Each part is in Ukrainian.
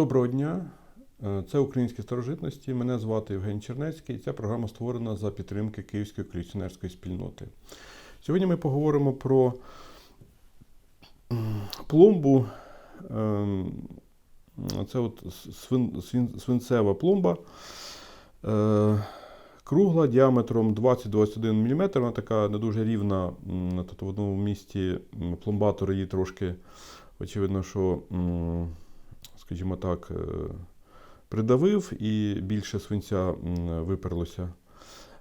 Доброго дня, Е, це українські старожитності. Мене звати Євгеній Чернецький. Ця програма створена за підтримки Київської колекціонерської спільноти. Сьогодні ми поговоримо про пломбу. Ем, Це от свин, свин- свинцева пломба. Е, Кругла діаметром 20-21 мм. Вона така не дуже рівна. Тут в одному місці пломбатор її трошки, очевидно, що, скажімо так, е, придавив і більше свинця виперлося.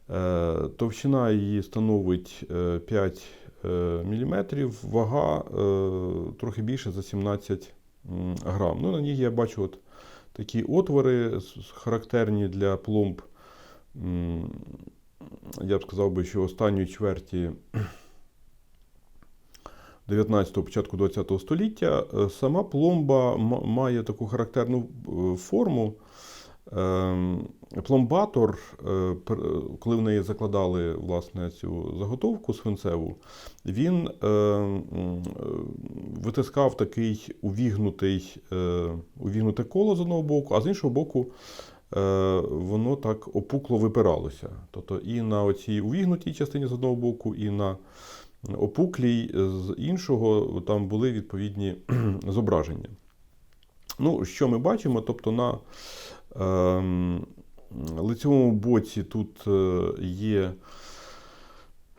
Е, Товщина її становить е, 5 мм, вага е, трохи більше за 17 грам. Ну, на ній я бачу от такі отвори характерні для пломб. Я б сказав би, що останньої чверті 19-го, початку 20-го століття е, сама пломба має таку характерну е, форму. Ем, Пломбатор, е, коли в неї закладали власне цю заготовку свинцеву, він витискав такий увігнутий, увігнуте коло з одного боку, а з іншого боку, воно так опукло випиралося. Тобто і на оцій увігнутій частині з одного боку, і на опуклій з іншого там були відповідні зображення. Ну, що ми бачимо? Тобто на ем, лицевому боці тут е, є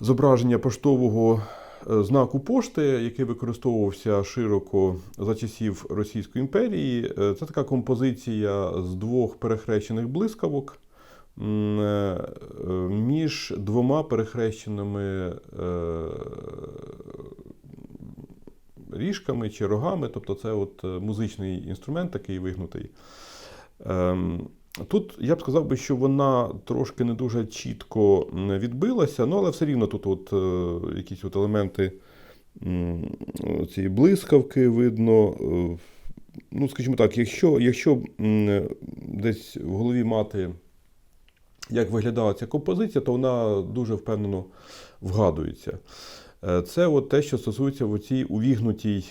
зображення поштового е, знаку пошти, який використовувався широко за часів Російської імперії. Е, Це така композиція з двох перехрещених блискавок е, е, між двома перехрещеними е, ріжками чи рогами. Тобто це от е, музичний інструмент такий вигнутий. Ем, Тут я б сказав би, що вона трошки не дуже чітко відбилася, ну але все рівно тут от, е, якісь от елементи цієї блискавки видно. Е, Ну, скажімо так, якщо, якщо десь в голові мати, як виглядала ця композиція, то вона дуже впевнено вгадується. Е, Це от те, що стосується в цій увігнутій,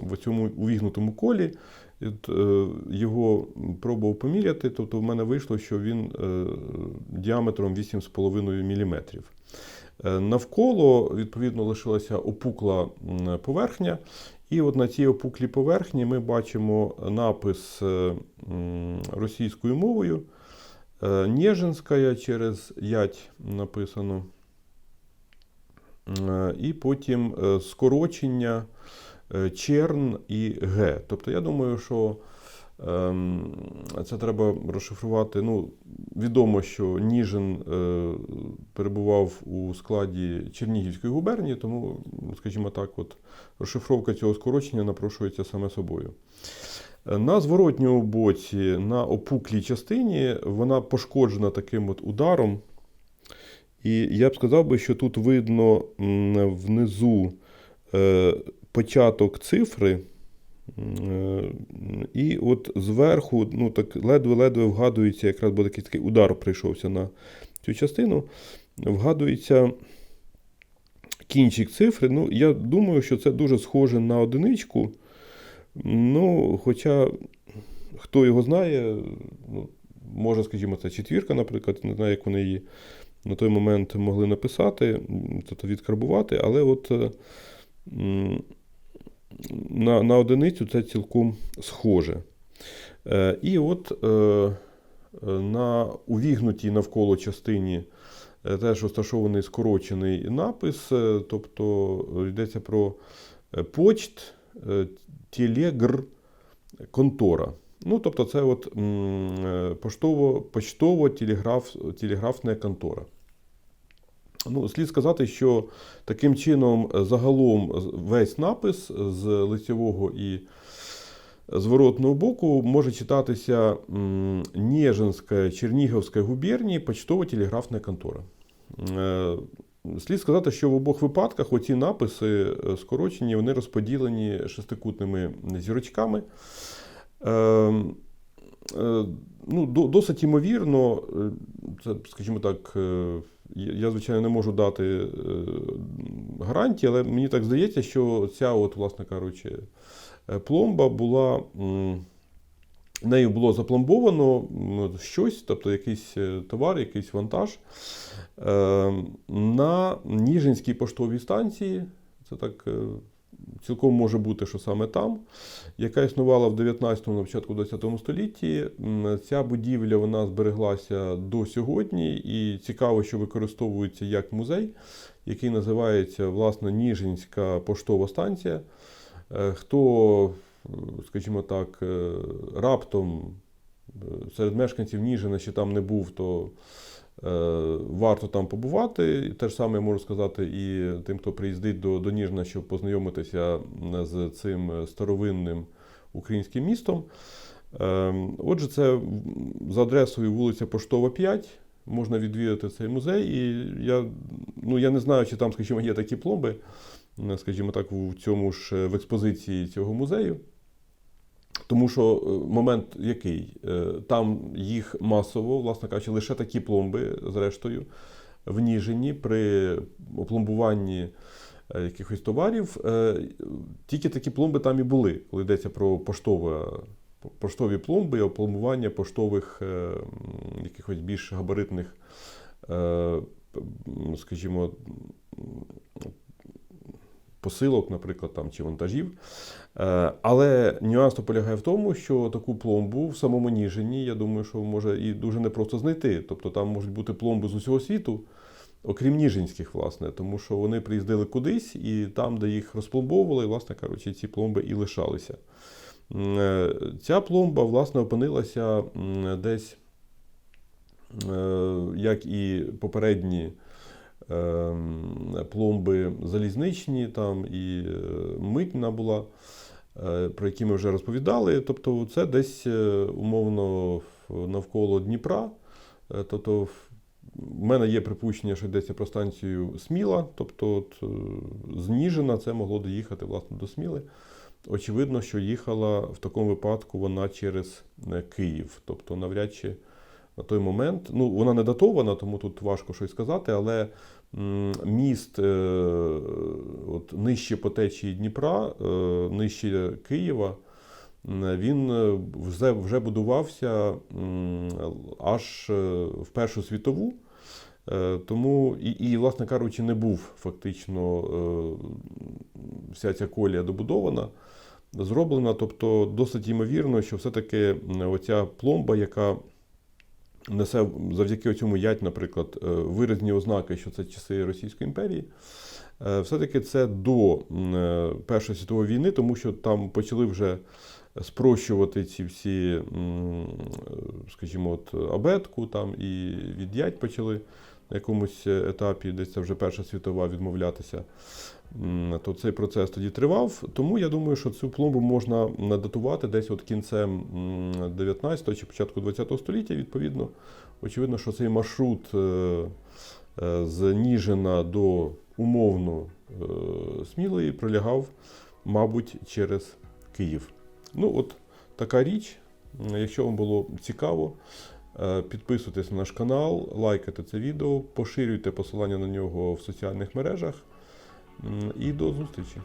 в цьому увігнутому колі. Е, Його пробував поміряти, тобто в мене вийшло, що він е, діаметром 8,5 мм. Навколо, відповідно, лишилася опукла поверхня. І от на цій опуклій поверхні ми бачимо напис російською мовою. Е, Нєжинська через ять написано. Е, І потім е, скорочення черн і Г. Тобто, я думаю, що це треба розшифрувати. Ну, відомо, що Ніжин е, перебував у складі Чернігівської губернії, тому, скажімо так, от розшифровка цього скорочення напрошується саме собою. Е, На зворотньому боці, на опуклій частині, вона пошкоджена таким от ударом. І я б сказав би, що тут видно внизу е, початок цифри. Е, І от зверху, ну так ледве-ледве вгадується, якраз бо такий, такий удар прийшовся на цю частину. Вгадується кінчик цифри. Ну, я думаю, що це дуже схоже на одиничку. Ну, хоча хто його знає, ну, може, скажімо, це четвірка, наприклад, не знаю, як вони її на той момент могли написати, тобто відкарбувати, але от е, на, на одиницю це цілком схоже. Е, І от е, на увігнутій навколо частині е, теж розташований скорочений напис, е, тобто е, йдеться про почт, телегр, контора. Ну, тобто, це от е, поштово, контора. Ну, слід сказати, що таким чином е, загалом весь напис з лицевого і зворотного боку може читатися м, Нежинська Чернігівська губернії почтово-телеграфна контора. Е, Слід сказати, що в обох випадках оці написи е, скорочені, вони розподілені шестикутними зірочками. Е, ну, досить ймовірно, е, це, скажімо так, е, я, звичайно, не можу дати гарантії, але мені так здається, що ця, от, власне кажучи, пломба була нею було запломбовано щось, тобто якийсь товар, якийсь вантаж на Ніжинській поштовій станції. Це так цілком може бути, що саме там, яка існувала в 19-му, на початку 20 столітті. Ця будівля вона збереглася до сьогодні, і цікаво, що використовується як музей, який називається власне Ніжинська поштова станція. Е, Хто, скажімо так, е, раптом е, серед мешканців Ніжина ще там не був, то варто там побувати. Те ж саме я можу сказати і тим, хто приїздить до, до Ніжина, щоб познайомитися з цим е, старовинним українським містом. Е, Отже, це за адресою вулиця Поштова 5. Можна відвідати цей музей. І я, ну, я не знаю, чи там, скажімо, є такі пломби, е, скажімо так, в цьому ж е, в експозиції цього музею. Тому що е, момент який? Е, Там їх масово, власне кажучи, лише такі пломби, зрештою, в Ніжині при опломбуванні е, якихось товарів. Тільки такі пломби там і були, коли йдеться про поштове, поштові пломби і опломбування поштових якихось більш габаритних, скажімо, посилок, наприклад, там, чи вантажів. Е, Але нюанс то полягає в тому, що таку пломбу в самому Ніжині, я думаю, що може і дуже непросто знайти. Тобто там можуть бути пломби з усього світу, окрім ніжинських, власне, тому що вони приїздили кудись, і там, де їх розпломбовували, власне кажучи, ці пломби і лишалися. Е, Ця пломба, власне, опинилася десь, е, як і попередні пломби залізничні, там і е, митна була, е, про які ми вже розповідали. Тобто, це десь е, умовно навколо Дніпра. Тобто, в- мене є припущення, що йдеться про станцію Сміла, тобто от, з Ніжина це могло доїхати власне до Сміли. Очевидно, що їхала в такому випадку вона через Київ. Тобто, навряд чи на той момент. Ну, вона не датована, тому тут важко щось сказати, але міст е, от, нижче по течії Дніпра, е, нижче Києва, він е, вже, вже будувався аж в Першу світову. Тому і, і, власне кажучи, не був фактично вся ця колія добудована, зроблена. Тобто досить ймовірно, що все-таки оця пломба, яка несе завдяки цьому ять, наприклад, е, виразні ознаки, що це часи Російської імперії. Е, Все-таки це до е, Першої світової війни, тому що там почали вже спрощувати ці всі, скажімо, от абетку там і від'ять почали на якомусь етапі, десь це вже Перша світова відмовлятися. То цей процес тоді тривав. Тому я думаю, що цю пломбу можна надатувати десь от кінцем м, 19 чи початку 20 століття. Відповідно, очевидно, що цей маршрут е, е, з Ніжина до умовно е, Смілої пролягав, мабуть, через Київ. Ну, от така річ. Якщо вам було цікаво, е, підписуйтесь на наш канал, лайкайте це відео, поширюйте посилання на нього в соціальних мережах. І до зустрічі!